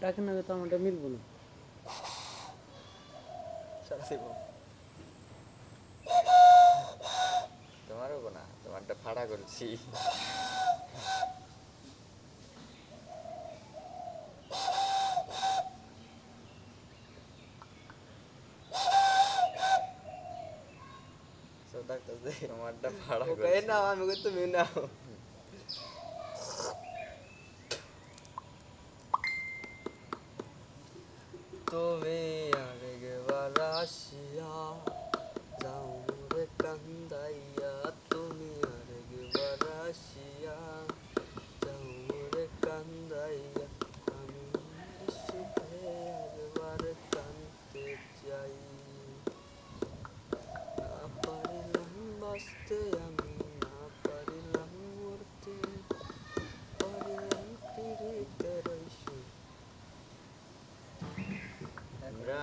ডাকে না তো আমারটা মিলবো না। তোমারও না তোমারটা ফাড়া করছি। তোমারটা ফাড়া করছি। নাও আমি কই তুমি নাও। তুমি আরেকবার আসিয়া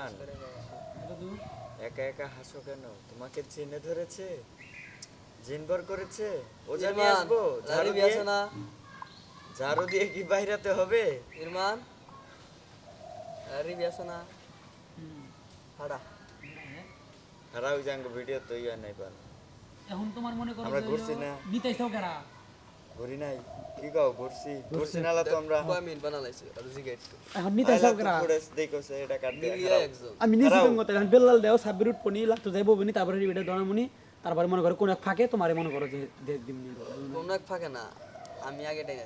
ইমরান একা একা হাসো কেন? তোমাকে চিনে ধরেছে? জিনবর করেছে? ও জানি আসব? ঝাড়ু দিয়ে না। ঝাড়ু দিয়ে কি বাইরাতে হবে? ইরমান আরে আছে না। হাড়া। হারাও জাঙ্গ ভিডিও তো ইয়া নাই পান এখন তোমার মনে করো আমরা ঘুরছি না। নিতাইছাও কেরা? ঘুরি নাই। কি গাও ঘুরছি। ঘুরছি। নালা তো আমরা কয় বানালাইছি আর জিগাইছি এখন নিতাইছাও সব গ্রা তো দেখোছে এটা কাট আমি নিজে হারাও। কথা এখন বেল্লাল দেও সাব্বির উঠ পনি লাগতো যাইবো বনি তারপরে ভিডিও দনামুনি তারপরে মনে করো কোন এক ফাঁকে তোমারে মনে করো যে দেখ দিমনি কোন এক ফাঁকে না আমি আগে দিই।